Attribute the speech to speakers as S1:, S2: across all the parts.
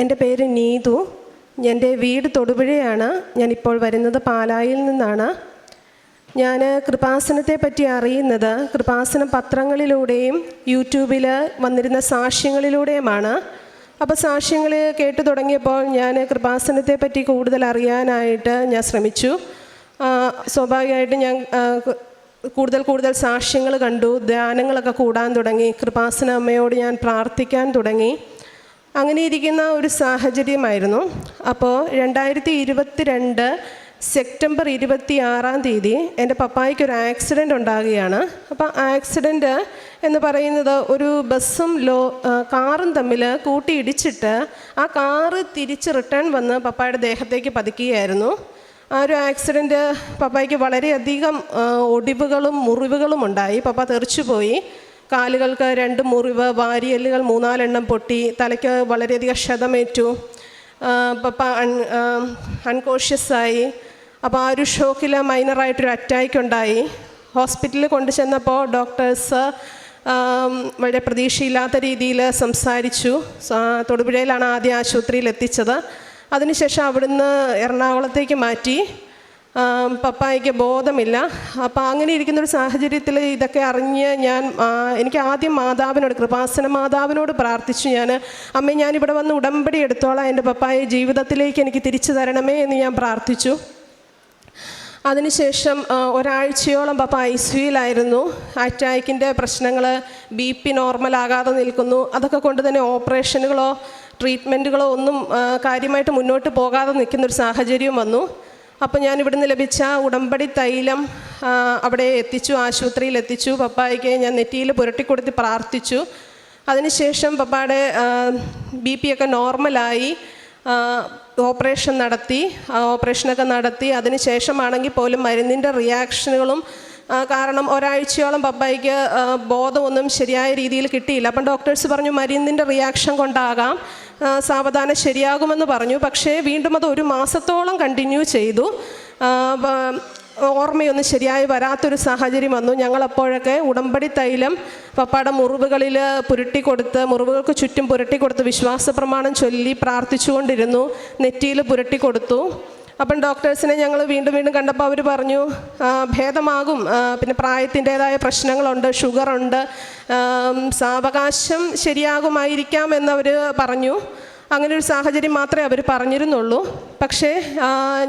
S1: എന്റെ പേര് നീതു. എന്റെ വീട് തൊടുപുഴയാണ്. ഞാനിപ്പോൾ വരുന്നത് പാലായിൽ നിന്നാണ്. ഞാൻ കൃപാസനത്തെ പറ്റി അറിയുന്നത് കൃപാസന പത്രങ്ങളിലൂടെയും യൂട്യൂബിൽ വന്നിരുന്ന സാക്ഷ്യങ്ങളിലൂടെയുമാണ്. അപ്പോൾ സാക്ഷ്യങ്ങൾ കേട്ടു തുടങ്ങിയപ്പോൾ ഞാൻ കൃപാസനത്തെ പറ്റി കൂടുതൽ അറിയാനായിട്ട് ഞാൻ ശ്രമിച്ചു. സ്വാഭാവികമായിട്ടും ഞാൻ കൂടുതൽ കൂടുതൽ സാക്ഷ്യങ്ങൾ കണ്ടു ധ്യാനങ്ങളൊക്കെ കൂടാൻ തുടങ്ങി കൃപാസന അമ്മയോട് ഞാൻ പ്രാർത്ഥിക്കാൻ തുടങ്ങി. അങ്ങനെ ഇരിക്കുന്ന ഒരു സാഹചര്യമായിരുന്നു. അപ്പോൾ രണ്ടായിരത്തി ഇരുപത്തി രണ്ട് സെപ്റ്റംബർ ഇരുപത്തി ആറാം തീയതി എന്റെ പപ്പായ്ക്ക് ഒരു ആക്സിഡന്റ് ഉണ്ടാകുകയാണ്. അപ്പോൾ ആക്സിഡന്റ് എന്ന് പറയുന്നത് ഒരു ബസ്സും ലോ കാറും തമ്മിൽ കൂട്ടിയിടിച്ചിട്ട് ആ കാറ് തിരിച്ച് റിട്ടേൺ വന്ന് പപ്പായുടെ ദേഹത്തേക്ക് പതിക്കുകയായിരുന്നു. ആ ഒരു ആക്സിഡന്റ് പപ്പായ്ക്ക് വളരെയധികം ഒടിവുകളും മുറിവുകളും ഉണ്ടായി. പപ്പ തെറിച്ചുപോയി. കാലുകൾക്ക് രണ്ട് മുറിവ് വാരിയലുകൾ മൂന്നാലെണ്ണം പൊട്ടി തലയ്ക്ക് വളരെയധികം ക്ഷതമേറ്റു. പപ്പ അൺ അൺകോഷ്യസായി അപ്പോൾ ആ ഒരു ഷോക്കിൽ മൈനറായിട്ടൊരു അറ്റാക്ക് ഉണ്ടായി. ഹോസ്പിറ്റലിൽ കൊണ്ടു ചെന്നപ്പോൾ ഡോക്ടേഴ്സ് വളരെ പ്രതീക്ഷയില്ലാത്ത രീതിയിൽ സംസാരിച്ചു. തൊടുപുഴയിലാണ് ആദ്യം ആശുപത്രിയിൽ എത്തിച്ചത്. അതിനുശേഷം അവിടുന്ന് എറണാകുളത്തേക്ക് മാറ്റി. പപ്പായ്ക്ക് ബോധമില്ല. അപ്പോൾ അങ്ങനെ ഇരിക്കുന്ന ഒരു സാഹചര്യത്തിൽ ഇതൊക്കെ അറിഞ്ഞ് ഞാൻ എനിക്ക് ആദ്യം മാതാവിനോട് കൃപാസന മാതാവിനോട് പ്രാർത്ഥിച്ചു ഞാൻ അമ്മ ഞാനിവിടെ വന്ന് ഉടമ്പടി എടുത്തോളാം. എന്റെ പപ്പായെ ജീവിതത്തിലേക്ക് എനിക്ക് തിരിച്ചു തരണമേ എന്ന് ഞാൻ പ്രാർത്ഥിച്ചു. അതിനുശേഷം ഒരാഴ്ചയോളം പപ്പ ഐ സിയിലായിരുന്നു അറ്റാക്കിന്റെ പ്രശ്നങ്ങൾ ബി പി നോർമലാകാതെ നിൽക്കുന്നു. അതൊക്കെ കൊണ്ട് തന്നെ ഓപ്പറേഷനുകളോ ട്രീറ്റ്മെന്റുകളോ ഒന്നും കാര്യമായിട്ട് മുന്നോട്ട് പോകാതെ നിൽക്കുന്നൊരു സാഹചര്യം വന്നു. അപ്പോൾ ഞാൻ ഇവിടുന്ന് ലഭിച്ച ഉടമ്പടി തൈലം അവിടെ എത്തിച്ചു ആശുപത്രിയിൽ എത്തിച്ചു. പപ്പായ്ക്ക് ഞാൻ നെറ്റിയിൽ പുരട്ടിക്കൊടുത്ത് പ്രാർത്ഥിച്ചു. അതിനുശേഷം പപ്പായുടെ ബി പി ഒക്കെ നോർമലായി ഓപ്പറേഷൻ നടത്തി ഓപ്പറേഷനൊക്കെ നടത്തി. അതിന് ശേഷമാണെങ്കിൽ പോലും മരുന്നിന്റെ റിയാക്ഷനുകളും കാരണം ഒരാഴ്ചയോളം പപ്പായ്ക്ക് ബോധമൊന്നും ശരിയായ രീതിയിൽ കിട്ടിയില്ല. അപ്പം ഡോക്ടേഴ്സ് പറഞ്ഞു മരുന്നിന്റെ റിയാക്ഷൻ കൊണ്ടാകാം. സാവധാനം ശരിയാകുമെന്ന് പറഞ്ഞു. പക്ഷേ വീണ്ടും അത് ഒരു മാസത്തോളം കണ്ടിന്യൂ ചെയ്തു. ഓർമ്മയൊന്നും ശരിയായി വരാത്തൊരു സാഹചര്യം വന്നു. ഞങ്ങളപ്പോഴൊക്കെ ഉടമ്പടി തൈലം പപ്പാടെ മുറിവുകളിൽ പുരട്ടി കൊടുത്ത് മുറിവുകൾക്ക് ചുറ്റും പുരട്ടി കൊടുത്ത് വിശ്വാസ പ്രമാണം ചൊല്ലി പ്രാർത്ഥിച്ചുകൊണ്ടിരുന്നു. നെറ്റിയിൽ പുരട്ടി കൊടുത്തു. അപ്പം ഡോക്ടേഴ്സിനെ ഞങ്ങൾ വീണ്ടും വീണ്ടും കണ്ടപ്പോൾ അവർ പറഞ്ഞു ഭേദമാകും. പിന്നെ പ്രായത്തിന്റേതായ പ്രശ്നങ്ങളുണ്ട് ഷുഗറുണ്ട്. സാവകാശം ശരിയാകുമായിരിക്കാം എന്നവർ പറഞ്ഞു. അങ്ങനെ ഒരു സാഹചര്യം മാത്രമേ അവർ പറഞ്ഞിരുന്നുള്ളൂ. പക്ഷേ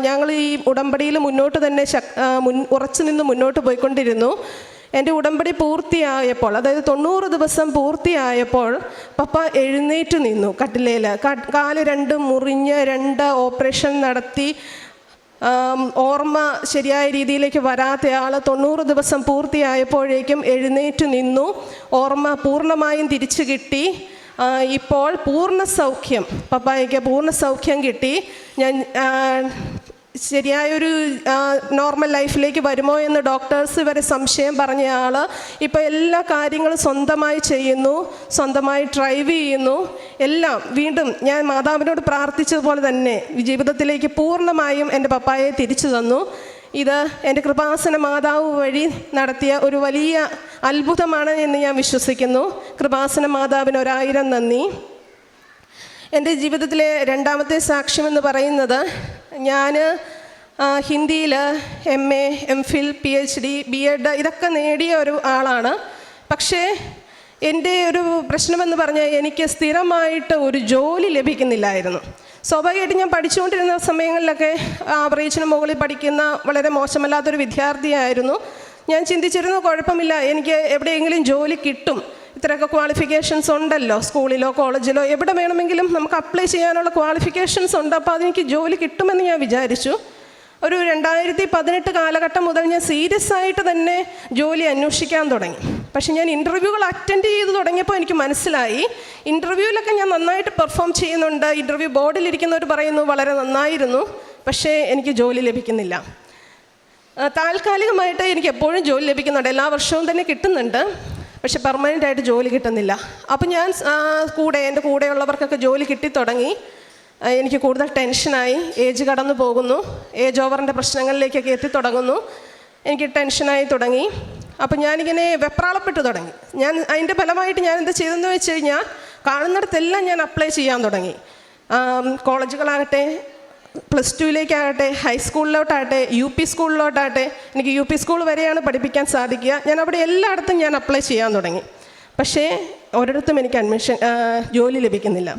S1: ഞങ്ങൾ ഈ ഉടമ്പടിയിൽ മുന്നോട്ട് തന്നെ ശക് മുൻ ഉറച്ചു നിന്ന് മുന്നോട്ട് പോയിക്കൊണ്ടിരുന്നു. എന്റെ ഉടമ്പടി പൂർത്തിയായപ്പോൾ അതായത് തൊണ്ണൂറ് ദിവസം പൂർത്തിയായപ്പോൾ പപ്പ എഴുന്നേറ്റ് നിന്നു കട്ടിലേൽ കാൽ രണ്ട് മുറിഞ്ഞ് രണ്ട് ഓപ്പറേഷൻ നടത്തി. ഓർമ്മ ശരിയായ രീതിയിലേക്ക് വരാത്തയാൾ തൊണ്ണൂറ് ദിവസം പൂർത്തിയായപ്പോഴേക്കും എഴുന്നേറ്റ് നിന്നു. ഓർമ്മ പൂർണമായും തിരിച്ചു കിട്ടി. ഇപ്പോൾ പൂർണ സൗഖ്യം പപ്പായ്ക്ക് പൂർണ സൗഖ്യം കിട്ടി. ഞാൻ ശരിയായൊരു നോർമൽ ലൈഫിലേക്ക് വരുമോ എന്ന് ഡോക്ടേഴ്സ് വരെ സംശയം പറഞ്ഞ ആൾ ഇപ്പോൾ എല്ലാ കാര്യങ്ങളും സ്വന്തമായി ചെയ്യുന്നു സ്വന്തമായി ഡ്രൈവ് ചെയ്യുന്നു. എല്ലാം വീണ്ടും ഞാൻ മാതാവിനോട് പ്രാർത്ഥിച്ചതുപോലെ തന്നെ ജീവിതത്തിലേക്ക് പൂർണമായും എന്റെ പപ്പായെ തിരിച്ചു തന്നു. ഇത് എന്റെ കൃപാസന മാതാവ് വഴി നടത്തിയ ഒരു വലിയ അത്ഭുതമാണ് എന്ന് ഞാൻ വിശ്വസിക്കുന്നു. കൃപാസന മാതാവിന് ഒരായിരം നന്ദി. എന്റെ ജീവിതത്തിലെ രണ്ടാമത്തെ സാക്ഷ്യമെന്ന് പറയുന്നത് ഞാൻ ഹിന്ദിയിൽ M A M Phil P H D B Ed ഇതൊക്കെ നേടിയ ഒരു ആളാണ്. പക്ഷേ എന്റെ ഒരു പ്രശ്നമെന്ന് പറഞ്ഞാൽ എനിക്ക് സ്ഥിരമായിട്ട് ഒരു ജോലി ലഭിക്കുന്നില്ലായിരുന്നു. സ്വാഭാവികമായിട്ട് ഞാൻ പഠിച്ചുകൊണ്ടിരുന്ന സമയങ്ങളിലൊക്കെ ആവറേജിന് മുകളിൽ പഠിക്കുന്ന വളരെ മോശമല്ലാത്തൊരു വിദ്യാർത്ഥിയായിരുന്നു. ഞാൻ ചിന്തിച്ചിരുന്നു കുഴപ്പമില്ല എനിക്ക് എവിടെയെങ്കിലും ജോലി കിട്ടും. ഇത്രയൊക്കെ ക്വാളിഫിക്കേഷൻസ് ഉണ്ടല്ലോ? സ്കൂളിലോ കോളേജിലോ എവിടെ വേണമെങ്കിലും നമുക്ക് അപ്ലൈ ചെയ്യാനുള്ള ക്വാളിഫിക്കേഷൻസ് ഉണ്ട്. അപ്പോൾ അതെനിക്ക് ജോലി കിട്ടുമെന്ന് ഞാൻ വിചാരിച്ചു. ഒരു രണ്ടായിരത്തി പതിനെട്ട് കാലഘട്ടം മുതൽ ഞാൻ സീരിയസ് ആയിട്ട് തന്നെ ജോലി അന്വേഷിക്കാൻ തുടങ്ങി. പക്ഷേ ഞാൻ ഇന്റർവ്യൂകൾ അറ്റൻഡ് ചെയ്ത് തുടങ്ങിയപ്പോൾ എനിക്ക് മനസ്സിലായി. ഇന്റർവ്യൂവിലൊക്കെ ഞാൻ നന്നായിട്ട് പെർഫോം ചെയ്യുന്നുണ്ട്. ഇന്റർവ്യൂ ബോർഡിലിരിക്കുന്നവർ പറയുന്നു വളരെ നന്നായിരുന്നു. പക്ഷേ എനിക്ക് ജോലി ലഭിക്കുന്നില്ല. താൽക്കാലികമായിട്ട് എനിക്ക് എപ്പോഴും ജോലി ലഭിക്കുന്നുണ്ട്. എല്ലാ വർഷവും തന്നെ കിട്ടുന്നുണ്ട്. പക്ഷെ പെർമനന്റ് ആയിട്ട് ജോലി കിട്ടുന്നില്ല. അപ്പം ഞാൻ കൂടെ എന്റെ കൂടെയുള്ളവർക്കൊക്കെ ജോലി കിട്ടിത്തുടങ്ങി. തുടങ്ങി എനിക്ക് കൂടുതൽ ടെൻഷനായി. ഏജ് കടന്നു പോകുന്നു. ഏജ് ഓവറിന്റെ പ്രശ്നങ്ങളിലേക്കൊക്കെ എത്തിത്തുടങ്ങുന്നു. എനിക്ക് ടെൻഷനായി തുടങ്ങി. അപ്പം ഞാനിങ്ങനെ വെപ്രാളപ്പെട്ട് തുടങ്ങി. ഞാൻ അതിന്റെ ഫലമായിട്ട് ഞാൻ എന്താ ചെയ്തതെന്ന് വെച്ച് കഴിഞ്ഞാൽ കാണുന്നിടത്തെല്ലാം ഞാൻ അപ്ലൈ ചെയ്യാൻ തുടങ്ങി. കോളേജുകളാകട്ടെ പ്ലസ് ടുവിലേക്കാകട്ടെ ഹൈസ്കൂളിലോട്ടാകട്ടെ യു പി സ്കൂളിലോട്ടാകട്ടെ എനിക്ക് യു പി സ്കൂൾ വരെയാണ് പഠിപ്പിക്കാൻ സാധിക്കുക. ഞാൻ അവിടെ എല്ലായിടത്തും ഞാൻ അപ്ലൈ ചെയ്യാൻ തുടങ്ങി. പക്ഷേ ഒരിടത്തും എനിക്ക് അഡ്മിഷൻ ജോലി ലഭിക്കുന്നില്ല.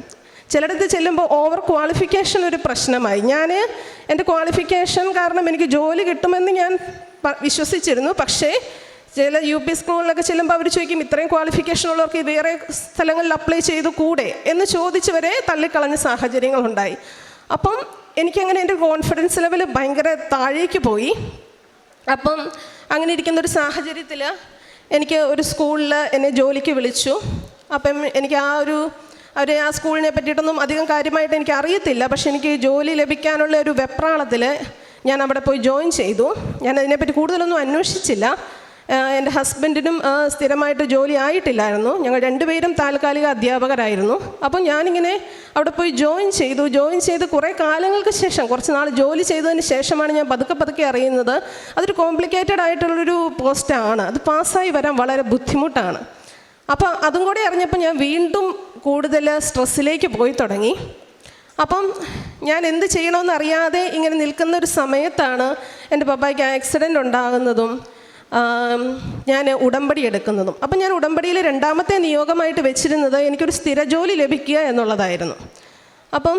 S1: ചിലയിടത്ത് ചെല്ലുമ്പോൾ ഓവർ ക്വാളിഫിക്കേഷൻ ഒരു പ്രശ്നമായി. ഞാൻ എന്റെ ക്വാളിഫിക്കേഷൻ കാരണം എനിക്ക് ജോലി കിട്ടുമെന്ന് ഞാൻ വിശ്വസിച്ചിരുന്നു. പക്ഷേ ചില യു പി സ്കൂളിലൊക്കെ ചെല്ലുമ്പോൾ അവർ ചോദിക്കും ഇത്രയും ക്വാളിഫിക്കേഷൻ ഉള്ളവർക്ക് വേറെ സ്ഥലങ്ങളിൽ അപ്ലൈ ചെയ്തു കൂടെ എന്ന് ചോദിച്ചു വരെ തള്ളിക്കളഞ്ഞ സാഹചര്യങ്ങളുണ്ടായി. അപ്പം എനിക്കങ്ങനെ എന്റെ കോൺഫിഡൻസ് ലെവൽ ഭയങ്കര താഴേക്ക് പോയി. അപ്പം അങ്ങനെ ഇരിക്കുന്ന ഒരു സാഹചര്യത്തിൽ എനിക്ക് ഒരു സ്കൂളിൽ എന്നെ ജോലിക്ക് വിളിച്ചു. അപ്പം എനിക്ക് ആ ഒരു അവർ ആ സ്കൂളിനെ പറ്റിയിട്ടൊന്നും അധികം കാര്യമായിട്ട് എനിക്ക് അറിയത്തില്ല. പക്ഷെ എനിക്ക് ജോലി ലഭിക്കാനുള്ള ഒരു വെപ്രാളത്തിൽ ഞാൻ അവിടെ പോയി ജോയിൻ ചെയ്തു. ഞാൻ അതിനെപ്പറ്റി കൂടുതലൊന്നും അന്വേഷിച്ചില്ല. എന്റെ ഹസ്ബൻഡിനും സ്ഥിരമായിട്ട് ജോലി ആയിട്ടില്ലായിരുന്നു. ഞങ്ങൾ രണ്ടുപേരും താൽക്കാലിക അധ്യാപകരായിരുന്നു. അപ്പം ഞാനിങ്ങനെ അവിടെ പോയി ജോയിൻ ചെയ്തു. ജോയിൻ ചെയ്ത് കുറേ കാലങ്ങൾക്ക് ശേഷം കുറച്ച് നാൾ ജോലി ചെയ്തതിന് ശേഷമാണ് ഞാൻ പതുക്കെ പതുക്കെ അറിയുന്നത്. അതൊരു കോംപ്ലിക്കേറ്റഡ് ആയിട്ടുള്ളൊരു പോസ്റ്റാണ്. അത് പാസ്സായി വരാൻ വളരെ ബുദ്ധിമുട്ടാണ്. അപ്പോൾ അതും കൂടി അറിഞ്ഞപ്പോൾ ഞാൻ വീണ്ടും കൂടുതൽ സ്ട്രെസ്സിലേക്ക് പോയി തുടങ്ങി. അപ്പം ഞാൻ എന്ത് ചെയ്യണമെന്ന് അറിയാതെ ഇങ്ങനെ നിൽക്കുന്ന ഒരു സമയത്താണ് എന്റെ പപ്പായ്ക്ക് ആക്സിഡന്റ് ഉണ്ടാകുന്നതും ഞാൻ ഉടമ്പടി എടുക്കുന്നതും. അപ്പം ഞാൻ ഉടമ്പടിയിൽ രണ്ടാമത്തെ നിയോഗമായിട്ട് വെച്ചിരുന്നത് എനിക്കൊരു സ്ഥിര ജോലി ലഭിക്കുക എന്നുള്ളതായിരുന്നു. അപ്പം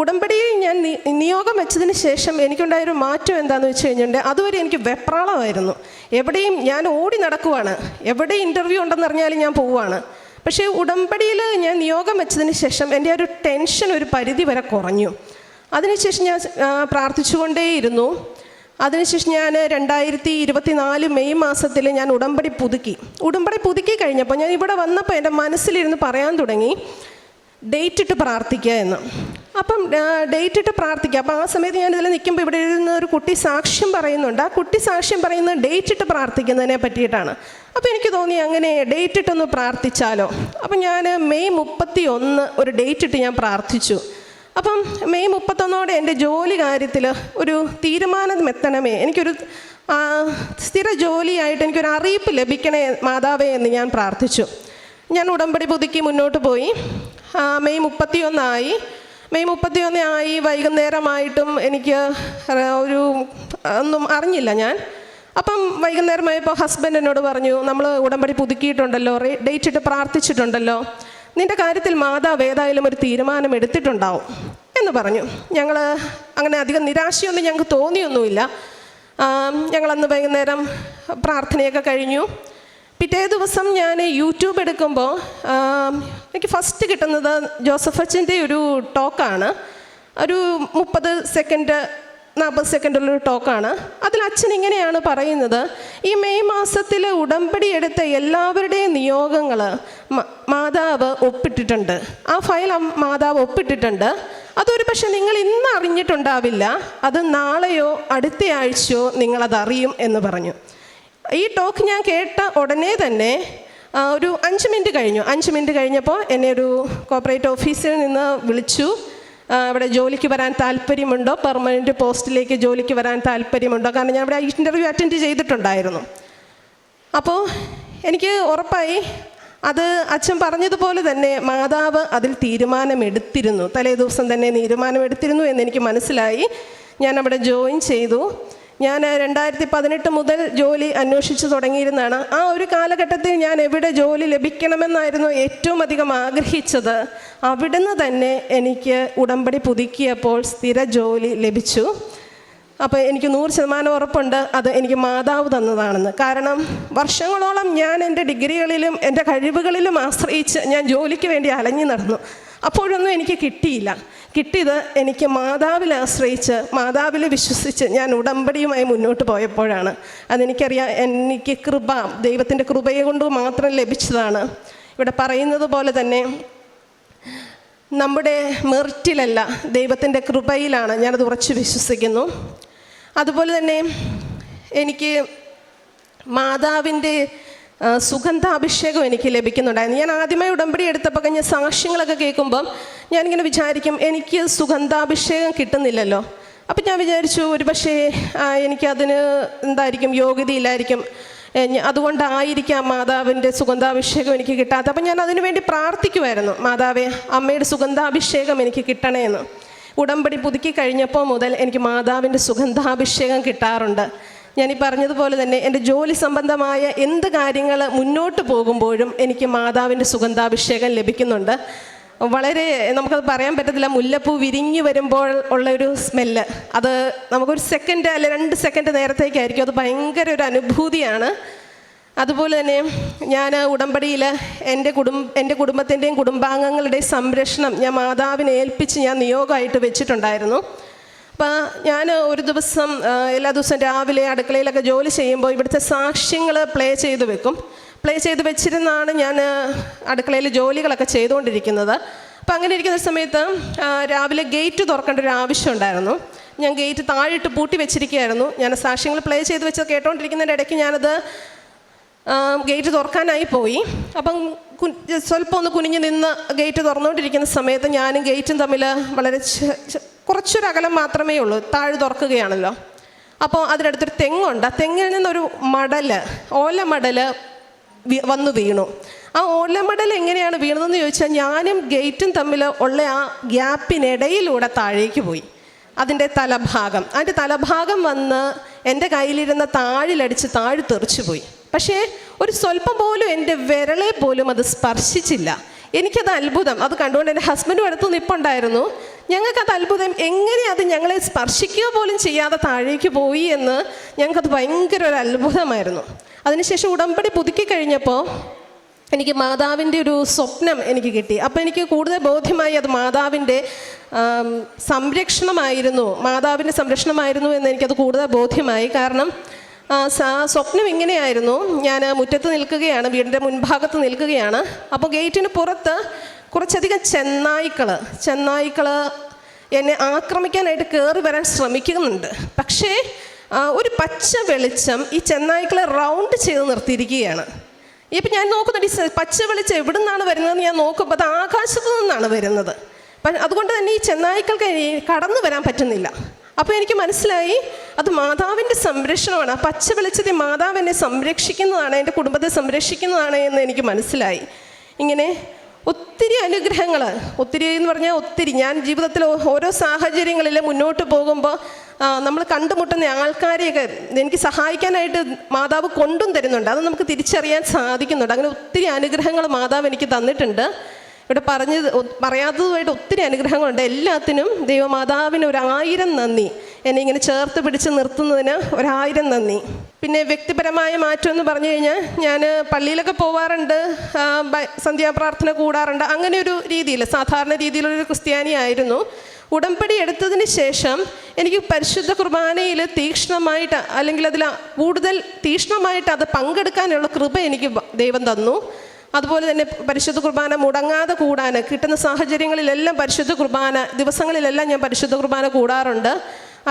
S1: ഉടമ്പടിയിൽ ഞാൻ നിയോഗം വെച്ചതിന് ശേഷം എനിക്കുണ്ടായൊരു മാറ്റം എന്താണെന്ന് വെച്ച് കഴിഞ്ഞിട്ടുണ്ടെങ്കിൽ അതുവരെ എനിക്ക് വെപ്രാളമായിരുന്നു. എവിടെയും ഞാൻ ഓടി നടക്കുവാണ്. എവിടെ ഇന്റർവ്യൂ ഉണ്ടെന്ന് അറിഞ്ഞാലും ഞാൻ പോവുകയാണ് പക്ഷേ ഉടമ്പടിയിൽ ഞാൻ നിയോഗം വെച്ചതിന് ശേഷം എന്റെ ഒരു ടെൻഷൻ ഒരു പരിധി വരെ കുറഞ്ഞു. അതിനുശേഷം ഞാൻ പ്രാർത്ഥിച്ചുകൊണ്ടേയിരുന്നു. അതിനുശേഷം ഞാൻ രണ്ടായിരത്തി ഇരുപത്തി നാല് മെയ് മാസത്തിൽ ഞാൻ ഉടമ്പടി പുതുക്കി. ഉടമ്പടി പുതുക്കി കഴിഞ്ഞപ്പോൾ ഞാൻ ഇവിടെ വന്നപ്പോൾ എന്റെ മനസ്സിലിരുന്ന് പറയാൻ തുടങ്ങി ഡേറ്റ് ഇട്ട് പ്രാർത്ഥിക്കുക എന്ന്. അപ്പം ഡേറ്റ് ഇട്ട് പ്രാർത്ഥിക്കുക. അപ്പം ആ സമയത്ത് ഞാൻ ഇതിൽ നിൽക്കുമ്പോൾ ഇവിടെ ഇരുന്ന ഒരു കുട്ടി സാക്ഷ്യം പറയുന്നുണ്ട്. ആ കുട്ടി സാക്ഷ്യം പറയുന്നത് ഡേറ്റ് ഇട്ട് പ്രാർത്ഥിക്കുന്നതിനെ പറ്റിയിട്ടാണ്. അപ്പോൾ എനിക്ക് തോന്നി അങ്ങനെ ഡേറ്റ് ഇട്ടൊന്ന് പ്രാർത്ഥിച്ചാലോ. അപ്പം ഞാൻ മെയ് മുപ്പത്തി ഒന്ന് ഒരു ഡേറ്റ് ഇട്ട് ഞാൻ പ്രാർത്ഥിച്ചു. അപ്പം മെയ് മുപ്പത്തൊന്നോടെ എന്റെ ജോലി കാര്യത്തിൽ ഒരു തീരുമാനം എത്തണമേ എനിക്കൊരു സ്ഥിര ജോലിയായിട്ട് എനിക്കൊരു അറിയിപ്പ് ലഭിക്കണേ മാതാവേ എന്ന് ഞാൻ പ്രാർത്ഥിച്ചു. ഞാൻ ഉടമ്പടി പുതുക്കി മുന്നോട്ട് പോയി. മെയ് മുപ്പത്തിയൊന്നായി. മെയ് മുപ്പത്തിയൊന്ന് ആയി വൈകുന്നേരമായിട്ടും എനിക്ക് ഒരു ഒന്നും അറിഞ്ഞില്ല ഞാൻ. അപ്പം വൈകുന്നേരമായപ്പോൾ ഹസ്ബൻഡ് എന്നോട് പറഞ്ഞു നമ്മൾ ഉടമ്പടി പുതുക്കിയിട്ടുണ്ടല്ലോ ഡേറ്റ് ഇട്ട് പ്രാർത്ഥിച്ചിട്ടുണ്ടല്ലോ. നിന്റെ കാര്യത്തിൽ മാതാവ് ഏതായാലും ഒരു തീരുമാനം എടുത്തിട്ടുണ്ടാവും എന്ന് പറഞ്ഞു. ഞങ്ങൾ അങ്ങനെ അധികം നിരാശയൊന്നും ഞങ്ങൾക്ക് തോന്നിയൊന്നുമില്ല. ഞങ്ങളന്ന് വൈകുന്നേരം പ്രാർത്ഥനയൊക്കെ കഴിഞ്ഞു. പിറ്റേ ദിവസം ഞാൻ യൂട്യൂബ് എടുക്കുമ്പോൾ എനിക്ക് ഫസ്റ്റ് കിട്ടുന്നത് ജോസഫ് ഒരു ടോക്കാണ് ഒരു മുപ്പത് സെക്കൻഡ് നാൽപ്പത് സെക്കൻഡുള്ളൊരു ടോക്കാണ്. അതിൽ അച്ഛൻ ഇങ്ങനെയാണ് പറയുന്നത്. ഈ മെയ് മാസത്തിൽ ഉടമ്പടി എടുത്ത എല്ലാവരുടെയും നിയോഗങ്ങൾ മാതാവ് ഒപ്പിട്ടിട്ടുണ്ട്. ആ ഫയൽ മാതാവ് ഒപ്പിട്ടിട്ടുണ്ട്. അതൊരു പക്ഷെ നിങ്ങൾ ഇന്ന് അറിഞ്ഞിട്ടുണ്ടാവില്ല. അത് നാളെയോ അടുത്ത ആഴ്ചയോ നിങ്ങളത് അറിയും എന്ന് പറഞ്ഞു. ഈ ടോക്ക് ഞാൻ കേട്ട ഉടനെ തന്നെ ഒരു അഞ്ച് മിനിറ്റ് കഴിഞ്ഞു. അഞ്ച് മിനിറ്റ് കഴിഞ്ഞപ്പോൾ എന്നെ ഒരു കോപ്പറേറ്റ് ഓഫീസിൽ നിന്ന് വിളിച്ചു. അവിടെ ജോലിക്ക് വരാൻ താല്പര്യമുണ്ടോ? പെർമനന്റ് പോസ്റ്റിലേക്ക് ജോലിക്ക് വരാൻ താല്പര്യമുണ്ടോ? കാരണം ഞാൻ അവിടെ ഇന്റർവ്യൂ അറ്റൻഡ് ചെയ്തിട്ടുണ്ടായിരുന്നു. അപ്പോൾ എനിക്ക് ഉറപ്പായി അത് അച്ഛൻ പറഞ്ഞതുപോലെ തന്നെ മാതാവ് അതിൽ തീരുമാനമെടുത്തിരുന്നു. തലേ ദിവസം തന്നെ തീരുമാനമെടുത്തിരുന്നു എന്നെനിക്ക് മനസ്സിലായി. ഞാൻ അവിടെ ജോയിൻ ചെയ്തു. ഞാൻ രണ്ടായിരത്തി പതിനെട്ട് മുതൽ ജോലി അന്വേഷിച്ച് തുടങ്ങിയിരുന്നതാണ്. ആ ഒരു കാലഘട്ടത്തിൽ ഞാൻ എവിടെ ജോലി ലഭിക്കണമെന്നായിരുന്നു ഏറ്റവും അധികം ആഗ്രഹിച്ചത്. അവിടുന്ന് തന്നെ എനിക്ക് ഉടമ്പടി പുതുക്കിയപ്പോൾ സ്ഥിര ജോലി ലഭിച്ചു. അപ്പോൾ എനിക്ക് നൂറ് ശതമാനം ഉറപ്പുണ്ട് അത് എനിക്ക് മാതാവ് തന്നതാണെന്ന്. കാരണം വർഷങ്ങളോളം ഞാൻ എന്റെ ഡിഗ്രികളിലും എന്റെ കഴിവുകളിലും ആശ്രയിച്ച് ഞാൻ ജോലിക്ക് വേണ്ടി അലഞ്ഞു നടന്നു. അപ്പോഴൊന്നും എനിക്ക് കിട്ടിയില്ല. കിട്ടിയത് എനിക്ക് മാതാവിൽ ആശ്രയിച്ച് മാതാവിൽ വിശ്വസിച്ച് ഞാൻ ഉടമ്പടിയുമായി മുന്നോട്ട് പോയപ്പോഴാണ്. അതെനിക്കറിയാം എനിക്ക് കൃപ ദൈവത്തിന്റെ കൃപയെ കൊണ്ട് മാത്രം ലഭിച്ചതാണ്. ഇവിടെ പറയുന്നത് പോലെ തന്നെ നമ്മുടെ മെറിറ്റിലല്ല ദൈവത്തിന്റെ കൃപയിലാണ് ഞാനത് ഉറച്ചു വിശ്വസിക്കുന്നു. അതുപോലെ തന്നെ എനിക്ക് മാതാവിന്റെ സുഗന്ധാഭിഷേകം എനിക്ക് ലഭിക്കുന്നുണ്ടായിരുന്നു. ഞാൻ ആദ്യമായി ഉടമ്പടി എടുത്തപ്പോൾ കഴിഞ്ഞ സാക്ഷ്യങ്ങളൊക്കെ കേൾക്കുമ്പം ഞാനിങ്ങനെ വിചാരിക്കും എനിക്ക് സുഗന്ധാഭിഷേകം കിട്ടുന്നില്ലല്ലോ. അപ്പം ഞാൻ വിചാരിച്ചു ഒരു പക്ഷേ എനിക്കതിന് എന്തായിരിക്കും യോഗ്യതയില്ലായിരിക്കും. അതുകൊണ്ടായിരിക്കാം മാതാവിന്റെ സുഗന്ധാഭിഷേകം എനിക്ക് കിട്ടാത്ത അപ്പം ഞാൻ അതിനു വേണ്ടി പ്രാർത്ഥിക്കുമായിരുന്നു മാതാവേ അമ്മയുടെ സുഗന്ധാഭിഷേകം എനിക്ക് കിട്ടണേ എന്ന് ഉടമ്പടി പുതുക്കി കഴിഞ്ഞപ്പോൾ മുതൽ എനിക്ക് മാതാവിന്റെ സുഗന്ധാഭിഷേകം കിട്ടാറുണ്ട്. ഞാൻ പറഞ്ഞതുപോലെ തന്നെ എന്റെ ജോലി സംബന്ധമായ എന്ത് കാര്യങ്ങൾ മുന്നോട്ട് പോകുമ്പോഴും എനിക്ക് മാതാവിന്റെ സുഗന്ധാഭിഷേകം ലഭിക്കുന്നുണ്ട്. വളരെ നമുക്കത് പറയാൻ പറ്റത്തില്ല. മുല്ലപ്പൂ വിരിഞ്ഞു വരുമ്പോൾ ഉള്ള ഒരു സ്മെല്ല്. അത് നമുക്കൊരു സെക്കൻഡ് അല്ലെ രണ്ട് സെക്കൻഡ് നേരത്തേക്കായിരിക്കും. അത് ഭയങ്കര ഒരു അനുഭൂതിയാണ്. അതുപോലെ തന്നെ ഞാൻ ഉടമ്പടിയിൽ എന്റെ കുടും എന്റെ കുടുംബത്തിന്റെയും കുടുംബാംഗങ്ങളുടെയും സംരക്ഷണം ഞാൻ മാതാവിനെ ഏൽപ്പിച്ച് ഞാൻ നിയോഗമായിട്ട് വെച്ചിട്ടുണ്ടായിരുന്നു. അപ്പോൾ ഞാൻ ഒരു ദിവസം എല്ലാ ദിവസവും രാവിലെ അടുക്കളയിലൊക്കെ ജോലി ചെയ്യുമ്പോൾ ഇവിടുത്തെ സാക്ഷ്യങ്ങൾ പ്ലേ ചെയ്ത് വെക്കും. പ്ലേ ചെയ്ത് വെച്ചിരുന്നാണ് ഞാൻ അടുക്കളയിൽ ജോലികളൊക്കെ ചെയ്തുകൊണ്ടിരിക്കുന്നത്. അപ്പോൾ അങ്ങനെ ഇരിക്കുന്ന സമയത്ത് രാവിലെ ഗേറ്റ് തുറക്കേണ്ട ഒരു ആവശ്യം ഉണ്ടായിരുന്നു. ഞാൻ ഗേറ്റ് താഴിട്ട് പൂട്ടി വെച്ചിരിക്കുകയായിരുന്നു. ഞാൻ സാക്ഷ്യങ്ങൾ പ്ലേ ചെയ്ത് വെച്ച് കേട്ടോണ്ടിരിക്കുന്നതിന്റെ ഇടയ്ക്ക് ഞാനത് ഗേറ്റ് തുറക്കാനായി പോയി. അപ്പം സ്വല്പം ഒന്ന് കുനിഞ്ഞ് നിന്ന് ഗേറ്റ് തുറന്നുകൊണ്ടിരിക്കുന്ന സമയത്ത് ഞാനും ഗേറ്റും തമ്മിൽ വളരെ കുറച്ചൊരു അകലം മാത്രമേ ഉള്ളൂ. താഴെ തുറക്കുകയാണല്ലോ. അപ്പോൾ അതിനടുത്തൊരു തെങ്ങുണ്ട്. ആ തെങ്ങിൽ നിന്നൊരു മടൽ ഓല മടൽ വി- വന്നു വീണു. ആ ഓലമടൽ എങ്ങനെയാണ് വീണതെന്ന് ചോദിച്ചാൽ ഞാനും ഗേറ്റും തമ്മിൽ ഉള്ള ആ ഗ്യാപ്പിനിടയിലൂടെ താഴേക്ക് പോയി. അതിന്റെ തലഭാഗം. അതിന്റെ തലഭാഗം വന്ന് എന്റെ കയ്യിലിരുന്ന താഴിലടിച്ച് താഴ് തെറിച്ചു പോയി. പക്ഷേ ഒരു സ്വല്പം പോലും എന്റെ വിരളെ പോലും അത് സ്പർശിച്ചില്ല. എനിക്കത് അത്ഭുതം. അത് കണ്ടുകൊണ്ട് എന്റെ ഹസ്ബൻഡും അടുത്ത് നിൽപ്പുണ്ടായിരുന്നു ഞങ്ങൾക്കത് അത്ഭുതം. എങ്ങനെ അത് ഞങ്ങളെ സ്പർശിക്കുക പോലും ചെയ്യാതെ താഴേക്ക് പോയി എന്ന് ഞങ്ങൾക്കത് ഭയങ്കര ഒരു അത്ഭുതമായിരുന്നു. അതിനുശേഷം ഉടമ്പടി പുതുക്കി കഴിഞ്ഞപ്പോൾ എനിക്ക് മാതാവിന്റെ ഒരു സ്വപ്നം എനിക്ക് കിട്ടി. അപ്പോൾ എനിക്ക് കൂടുതൽ ബോധ്യമായി അത് മാതാവിന്റെ സംരക്ഷണമായിരുന്നു മാതാവിന്റെ സംരക്ഷണമായിരുന്നു എന്ന് എനിക്കത് കൂടുതൽ ബോധ്യമായി. കാരണം സ്വപ്നം ഇങ്ങനെയായിരുന്നു. ഞാൻ മുറ്റത്ത് നിൽക്കുകയാണ് വീടിന്റെ മുൻഭാഗത്ത് നിൽക്കുകയാണ്. അപ്പോൾ ഗേറ്റിന് പുറത്ത് കുറച്ചധികം ചെന്നായ്ക്കൾ ചെന്നായ്ക്കൾ എന്നെ ആക്രമിക്കാനായിട്ട് കയറി വരാൻ ശ്രമിക്കുന്നുണ്ട്. പക്ഷേ ഒരു പച്ച വെളിച്ചം ഈ ചെന്നായ്ക്കളെ റൗണ്ട് ചെയ്ത് നിർത്തിയിരിക്കുകയാണ്. ഇപ്പം ഞാൻ നോക്കുന്നുണ്ട് ഈ പച്ച വെളിച്ചം എവിടെ നിന്നാണ് വരുന്നതെന്ന് ഞാൻ നോക്കുമ്പോൾ അത് ആകാശത്തു നിന്നാണ് വരുന്നത്. അതുകൊണ്ട് തന്നെ ഈ ചെന്നായ്ക്കൾക്ക് കടന്നു വരാൻ പറ്റുന്നില്ല. അപ്പോൾ എനിക്ക് മനസ്സിലായി അത് മാതാവിന്റെ സംരക്ഷണമാണ്. ആ പച്ച വെളിച്ചത്തെ മാതാവ് എന്നെ സംരക്ഷിക്കുന്നതാണ് എന്റെ കുടുംബത്തെ സംരക്ഷിക്കുന്നതാണ് എന്ന് എനിക്ക് മനസ്സിലായി. ഇങ്ങനെ ഒത്തിരി അനുഗ്രഹങ്ങൾ ഒത്തിരി എന്ന് പറഞ്ഞാൽ ഒത്തിരി. ഞാൻ ജീവിതത്തിൽ ഓരോ സാഹചര്യങ്ങളിൽ മുന്നോട്ട് പോകുമ്പോൾ നമ്മൾ കണ്ടുമുട്ടുന്ന ആൾക്കാരെയൊക്കെ എനിക്ക് സഹായിക്കാനായിട്ട് മാതാവ് കൊണ്ടും തരുന്നുണ്ട്. അത് നമുക്ക് തിരിച്ചറിയാൻ സാധിക്കുന്നുണ്ട്. അങ്ങനെ ഒത്തിരി അനുഗ്രഹങ്ങൾ മാതാവ് എനിക്ക് തന്നിട്ടുണ്ട്. ഇവിടെ പറഞ്ഞത് പറയാത്തതുമായിട്ട് ഒത്തിരി അനുഗ്രഹങ്ങളുണ്ട്. എല്ലാത്തിനും ദൈവമാതാവിന് ഒരു ആയിരം നന്ദി. എന്നെ ഇങ്ങനെ ചേർത്ത് പിടിച്ച് നിർത്തുന്നതിന് ഒരായിരം നന്ദി. പിന്നെ വ്യക്തിപരമായ മാറ്റം എന്ന് പറഞ്ഞു കഴിഞ്ഞാൽ ഞാൻ പള്ളിയിലൊക്കെ പോവാറുണ്ട് സന്ധ്യാപ്രാർത്ഥന കൂടാറുണ്ട് അങ്ങനെ ഒരു രീതിയിൽ സാധാരണ രീതിയിലൊരു ക്രിസ്ത്യാനിയായിരുന്നു ഉടമ്പടി എടുത്തതിന് ശേഷം എനിക്ക് പരിശുദ്ധ കുർബാനയിൽ തീക്ഷ്ണമായിട്ട് അല്ലെങ്കിൽ അതിൽ കൂടുതൽ തീക്ഷ്ണമായിട്ട് അത് പങ്കെടുക്കാനുള്ള കൃപ എനിക്ക് ദൈവം തന്നു. അതുപോലെ തന്നെ പരിശുദ്ധ കുർബാന മുടങ്ങാതെ കൂടാൻ കിട്ടുന്ന സാഹചര്യങ്ങളിലെല്ലാം പരിശുദ്ധ കുർബാന ദിവസങ്ങളിലെല്ലാം ഞാൻ പരിശുദ്ധ കുർബാന കൂടാറുണ്ട്.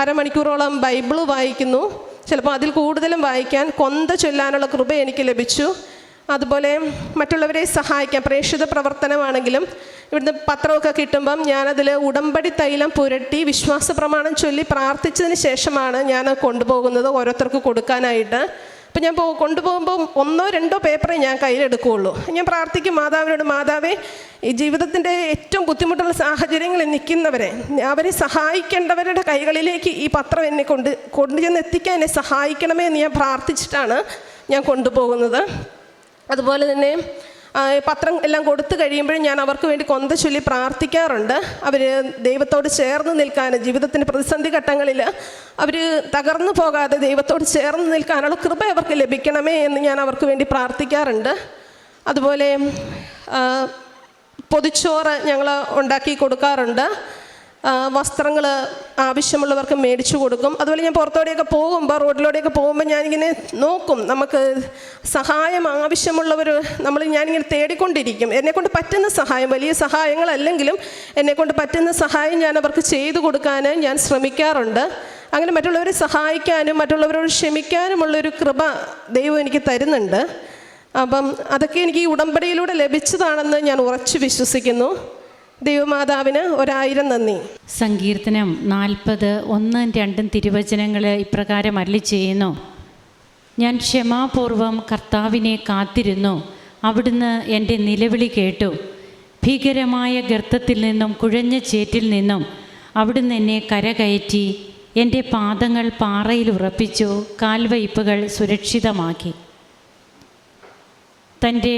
S1: അരമണിക്കൂറോളം ബൈബിൾ വായിക്കുന്നു. ചിലപ്പോൾ അതിൽ കൂടുതലും വായിക്കാൻ കൊന്ത ചൊല്ലാനുള്ള കൃപ എനിക്ക് ലഭിച്ചു. അതുപോലെ മറ്റുള്ളവരെ സഹായിക്കാം പ്രേക്ഷിത പ്രവർത്തനമാണെങ്കിലും ഇവിടുന്ന് പത്രമൊക്കെ കിട്ടുമ്പം ഞാനതിൽ ഉടമ്പടി തൈലം പുരട്ടി വിശ്വാസ പ്രമാണം ചൊല്ലി പ്രാർത്ഥിച്ചതിന് ശേഷമാണ് ഞാൻ കൊണ്ടുപോകുന്നത് ഓരോരുത്തർക്ക് കൊടുക്കാനായിട്ട്. അപ്പം ഞാൻ പോ കൊണ്ടുപോകുമ്പോൾ ഒന്നോ രണ്ടോ പേപ്പറേ ഞാൻ കയ്യിലെടുക്കുകയുള്ളൂ ഞാൻ പ്രാർത്ഥിക്കും മാതാവിനോട് മാതാവേ ഈ ജീവിതത്തിന്റെ ഏറ്റവും ബുദ്ധിമുട്ടുള്ള സാഹചര്യങ്ങളിൽ നിൽക്കുന്നവരെ അവരെ സഹായിക്കേണ്ടവരുടെ കൈകളിലേക്ക് ഈ പത്രം എന്നെ കൊണ്ട് കൊണ്ടുചെന്ന് എത്തിക്കാൻ എന്നെ സഹായിക്കണമേ എന്ന് ഞാൻ പ്രാർത്ഥിച്ചിട്ടാണ് ഞാൻ കൊണ്ടുപോകുന്നത്. അതുപോലെ തന്നെ പത്രം എല്ലാം കൊടുത്തു കഴിയുമ്പോഴും ഞാൻ അവർക്ക് വേണ്ടി കൊന്ത ചൊല്ലി പ്രാർത്ഥിക്കാറുണ്ട്. അവർ ദൈവത്തോട് ചേർന്ന് നിൽക്കാൻ ജീവിതത്തിന്റെ പ്രതിസന്ധി ഘട്ടങ്ങളിൽ അവർ തകർന്നു പോകാതെ ദൈവത്തോട് ചേർന്ന് നിൽക്കാനുള്ള കൃപ അവർക്ക് ലഭിക്കണമേ എന്ന് ഞാൻ അവർക്ക് വേണ്ടി പ്രാർത്ഥിക്കാറുണ്ട്. അതുപോലെ പൊതിച്ചോറ് ഞങ്ങൾ ഉണ്ടാക്കി കൊടുക്കാറുണ്ട്. വസ്ത്രങ്ങൾ ആവശ്യമുള്ളവർക്ക് മേടിച്ചു കൊടുക്കും. അതുപോലെ ഞാൻ പുറത്തോടെയൊക്കെ പോകുമ്പോൾ റോഡിലൂടെയൊക്കെ പോകുമ്പോൾ ഞാനിങ്ങനെ നോക്കും. നമുക്ക് സഹായം ആവശ്യമുള്ളവർ നമ്മൾ ഞാനിങ്ങനെ തേടിക്കൊണ്ടിരിക്കും. എന്നെക്കൊണ്ട് പറ്റുന്ന സഹായം വലിയ സഹായങ്ങളല്ലെങ്കിലും എന്നെക്കൊണ്ട് പറ്റുന്ന സഹായം ഞാൻ അവർക്ക് ചെയ്തു കൊടുക്കാൻ ഞാൻ ശ്രമിക്കാറുണ്ട്. അങ്ങനെ മറ്റുള്ളവരെ സഹായിക്കാനും മറ്റുള്ളവരോട് ക്ഷമിക്കാനുമുള്ളൊരു കൃപ ദൈവം എനിക്ക് തരുന്നുണ്ട്. അപ്പം അതൊക്കെ എനിക്ക് ഈ ഉടമ്പടിയിലൂടെ ലഭിച്ചതാണെന്ന് ഞാൻ ഉറച്ചു വിശ്വസിക്കുന്നു. ദൈവമാതാവിന് ഒരായിരം നന്ദി.
S2: സങ്കീർത്തനം നാൽപ്പത് ഒന്നും രണ്ടും തിരുവചനങ്ങൾ ഇപ്രകാരം അരളി ചെയ്യുന്നു. ഞാൻ ക്ഷമാപൂർവം കർത്താവിനെ കാത്തിരുന്നു. അവിടുന്ന് എന്റെ നിലവിളി കേട്ടു. ഭീകരമായ ഗർത്തത്തിൽ നിന്നും കുഴഞ്ഞ ചേറ്റിൽ നിന്നും അവിടുന്ന് എന്നെ കരകയറ്റി എന്റെ പാദങ്ങൾ പാറയിൽ ഉറപ്പിച്ചു കാൽവയ്പ്പുകൾ സുരക്ഷിതമാക്കി. തന്റെ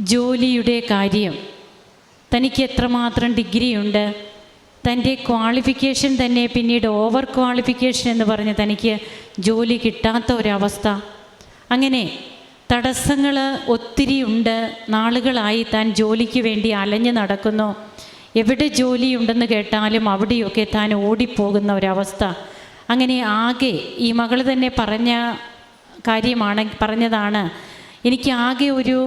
S2: ജോലിയുടെ കാര്യം തനിക്ക് എത്രമാത്രം ഡിഗ്രിയുണ്ട്? തന്റെ ക്വാളിഫിക്കേഷൻ തന്നെ പിന്നീട് ഓവർ ക്വാളിഫിക്കേഷൻ എന്ന് പറഞ്ഞ് തനിക്ക് ജോലി കിട്ടാത്ത ഒരവസ്ഥ. അങ്ങനെ തടസ്സങ്ങൾ ഒത്തിരി ഉണ്ട്. നാളുകളായി താൻ ജോലിക്ക് വേണ്ടി അലഞ്ഞു നടക്കുന്നു. എവിടെ ജോലിയുണ്ടെന്ന് കേട്ടാലും അവിടെയൊക്കെ താൻ ഓടിപ്പോകുന്ന ഒരവസ്ഥ. അങ്ങനെ ആകെ ഈ മകൾ തന്നെ പറഞ്ഞ കാര്യമാണ് പറഞ്ഞതാണ്. എനിക്ക് ആകെ ഒരു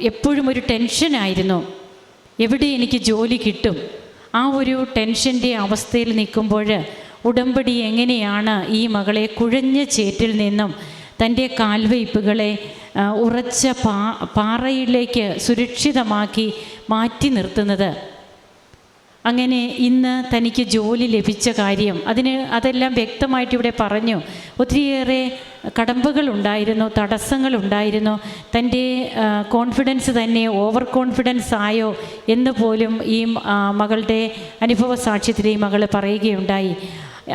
S2: എപ്പോഴും ഒരു ടെൻഷനായിരുന്നു. എവിടെ എനിക്ക് ജോലി കിട്ടും? ആ ഒരു ടെൻഷന്റെ അവസ്ഥയിൽ നിൽക്കുമ്പോൾ ഉടമ്പടി എങ്ങനെയാണ് ഈ മകളെ കുഴഞ്ഞ ചേറ്റിൽ നിന്നും തന്റെ കാൽവയ്പ്പുകളെ ഉറച്ച പാറയിലേക്ക് സുരക്ഷിതമാക്കി മാറ്റി നിർത്തുന്നത്? അങ്ങനെ ഇന്ന് തനിക്ക് ജോലി ലഭിച്ച കാര്യം അതിന് അതെല്ലാം വ്യക്തമായിട്ട് ഇവിടെ പറഞ്ഞു. ഒത്തിരിയേറെ കടമ്പകളുണ്ടായിരുന്നു തടസ്സങ്ങളുണ്ടായിരുന്നു. തന്റെ കോൺഫിഡൻസ് തന്നെ ഓവർ കോൺഫിഡൻസ് ആയോ എന്ന് പോലും ഈ മകളുടെ അനുഭവ സാക്ഷ്യത്തിൽ ഈ മകൾ പറയുകയുണ്ടായി.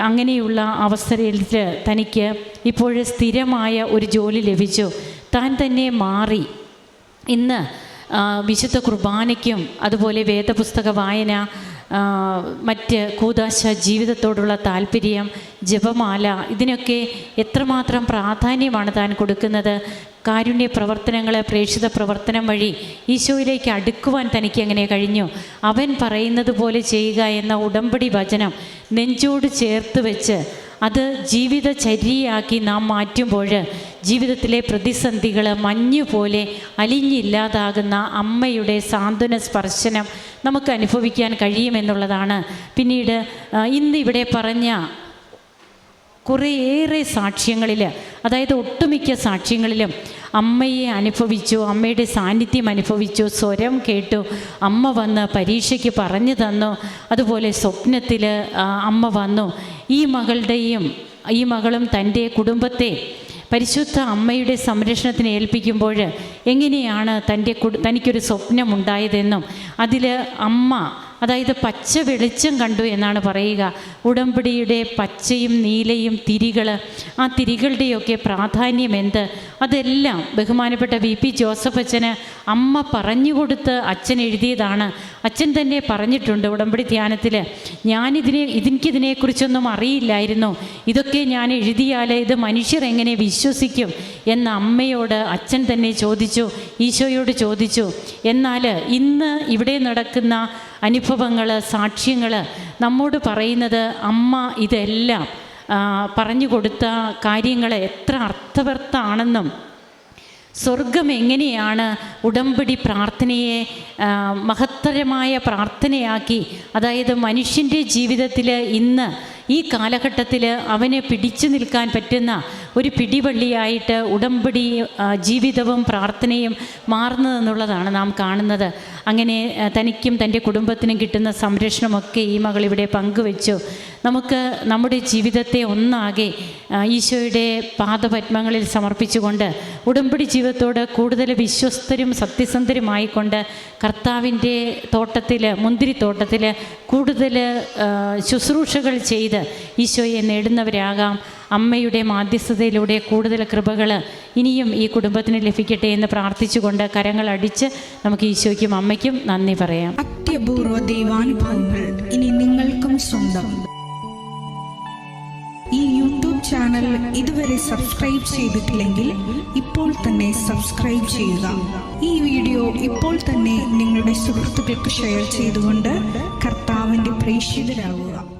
S2: അങ്ങനെയുള്ള അവസരത്തിൽ തനിക്ക് ഇപ്പോൾ സ്ഥിരമായ ഒരു ജോലി ലഭിച്ചു. താൻ തന്നെ മാറി. ഇന്ന് വിശുദ്ധ കുർബാനയ്ക്കും അതുപോലെ വേദപുസ്തക വായന മറ്റ് കൂതാശ ജീവിതത്തോടുള്ള താല്പര്യം ജപമാല ഇതിനൊക്കെ എത്രമാത്രം പ്രാധാന്യമാണ് താൻ കൊടുക്കുന്നത്? കാരുണ്യ പ്രവർത്തനങ്ങളെ പ്രേക്ഷിത പ്രവർത്തനം വഴി ഈശോയിലേക്ക് അടുക്കുവാൻ തനിക്ക് എങ്ങനെ കഴിഞ്ഞു? അവൻ പറയുന്നത് പോലെ ചെയ്യുക എന്ന ഉടമ്പടി വചനം നെഞ്ചോട് ചേർത്ത് വെച്ച് അത് ജീവിതചര്യയാക്കി നാം മാറ്റുമ്പോൾ ജീവിതത്തിലെ പ്രതിസന്ധികൾ മഞ്ഞുപോലെ അലിഞ്ഞില്ലാതാകുന്ന അമ്മയുടെ സാന്ത്വന സ്പർശനം നമുക്ക് അനുഭവിക്കാൻ കഴിയുമെന്നുള്ളതാണ്. പിന്നീട് ഇന്ന് ഇവിടെ പറഞ്ഞ കുറേയേറെ സാക്ഷ്യങ്ങളിൽ അതായത് ഒട്ടുമിക്ക സാക്ഷ്യങ്ങളിലും അമ്മയെ അനുഭവിച്ചു അമ്മയുടെ സാന്നിധ്യം അനുഭവിച്ചു സ്വരം കേട്ടു അമ്മ വന്ന് പരീക്ഷയ്ക്ക് പറഞ്ഞു തന്നു അതുപോലെ സ്വപ്നത്തിൽ അമ്മ വന്നു. ഈ മകളുടെയും ഈ മകളും തന്റെ കുടുംബത്തെ പരിശുദ്ധ അമ്മയുടെ സംരക്ഷണത്തിന് ഏൽപ്പിക്കുമ്പോൾ എങ്ങനെയാണ് തന്റെ തനിക്കൊരു സ്വപ്നമുണ്ടായതെന്നും അതിൽ അമ്മ അതായത് പച്ച വെളിച്ചം കണ്ടു എന്നാണ് പറയുക. ഉടമ്പടിയുടെ പച്ചയും നീലയും തിരികൾ ആ തിരികളുടെയൊക്കെ പ്രാധാന്യം എന്ത്? അതെല്ലാം ബഹുമാനപ്പെട്ട വി പി ജോസഫ് അച്ഛന് അമ്മ പറഞ്ഞുകൊടുത്ത് അച്ഛൻ എഴുതിയതാണ്. അച്ഛൻ തന്നെ പറഞ്ഞിട്ടുണ്ട് ഉടമ്പടി ധ്യാനത്തിൽ ഞാനിതിനെ ഇതിനെക്കുറിച്ചൊന്നും അറിയില്ലായിരുന്നു. ഇതൊക്കെ ഞാൻ എഴുതിയാൽ ഇത് മനുഷ്യർ എങ്ങനെ വിശ്വസിക്കും? എന്ന അമ്മയോട് അച്ഛൻ തന്നെ ചോദിച്ചു ഈശോയോട് ചോദിച്ചു. എന്നാൽ ഇന്ന് ഇവിടെ നടക്കുന്ന അനുഭവങ്ങൾ സാക്ഷ്യങ്ങൾ നമ്മോട് പറയുന്നത് അമ്മ ഇതെല്ലാം പറഞ്ഞു കൊടുത്ത കാര്യങ്ങൾ എത്ര അർത്ഥവർത്ഥാണെന്നും സ്വർഗം എങ്ങനെയാണ് ഉടമ്പടി പ്രാർത്ഥനയെ മഹത്തരമായ പ്രാർത്ഥനയാക്കി അതായത് മനുഷ്യന്റെ ജീവിതത്തിൽ ഇന്ന് ഈ കാലഘട്ടത്തിൽ അവനെ പിടിച്ചു നിൽക്കാൻ പറ്റുന്ന ഒരു പിടിവള്ളിയായിട്ട് ഉടമ്പടി ജീവിതവും പ്രാർത്ഥനയും മാറുന്നതെന്നുള്ളതാണ് നാം കാണുന്നത്. അങ്ങനെ തനിക്കും തന്റെ കുടുംബത്തിനും കിട്ടുന്ന സംരക്ഷണമൊക്കെ ഈ മകൾ ഇവിടെ പങ്കുവെച്ചു. നമുക്ക് നമ്മുടെ ജീവിതത്തെ ഒന്നാകെ ഈശോയുടെ പാദപത്മങ്ങളിൽ സമർപ്പിച്ചുകൊണ്ട് ഉടമ്പടി ജീവിതത്തോട് കൂടുതൽ വിശ്വസ്തരും സത്യസന്ധരുമായിക്കൊണ്ട് കർത്താവിന്റെ തോട്ടത്തിൽ മുന്തിരിത്തോട്ടത്തിൽ കൂടുതൽ ശുശ്രൂഷകൾ ചെയ്ത് ഈശോയെ നേടുന്നവരാകാം. അമ്മയുടെ മാധ്യസ്ഥതയിലൂടെ കൂടുതൽ കൃപകൾ ഇനിയും ഈ കുടുംബത്തിന് ലഭിക്കട്ടെ എന്ന് പ്രാർത്ഥിച്ചുകൊണ്ട് കരങ്ങൾ അടിച്ച് നമുക്ക് ഈശോയ്ക്കും അമ്മയ്ക്കും നന്ദി പറയാം.
S3: അത്യപൂർവ ദൈവാനുഭവങ്ങൾ ഇനി നിങ്ങൾക്കും സ്വന്തം. ഈ യൂട്യൂബ് ചാനൽ ഇതുവരെ സബ്സ്ക്രൈബ് ചെയ്തിട്ടില്ലെങ്കിൽ ഇപ്പോൾ തന്നെ സബ്സ്ക്രൈബ് ചെയ്യുക. ഈ വീഡിയോ ഇപ്പോൾ തന്നെ നിങ്ങളുടെ സുഹൃത്തുക്കൾക്ക് ഷെയർ ചെയ്തുകൊണ്ട് കർത്താവിന്റെ പ്രേക്ഷിതരാകുക.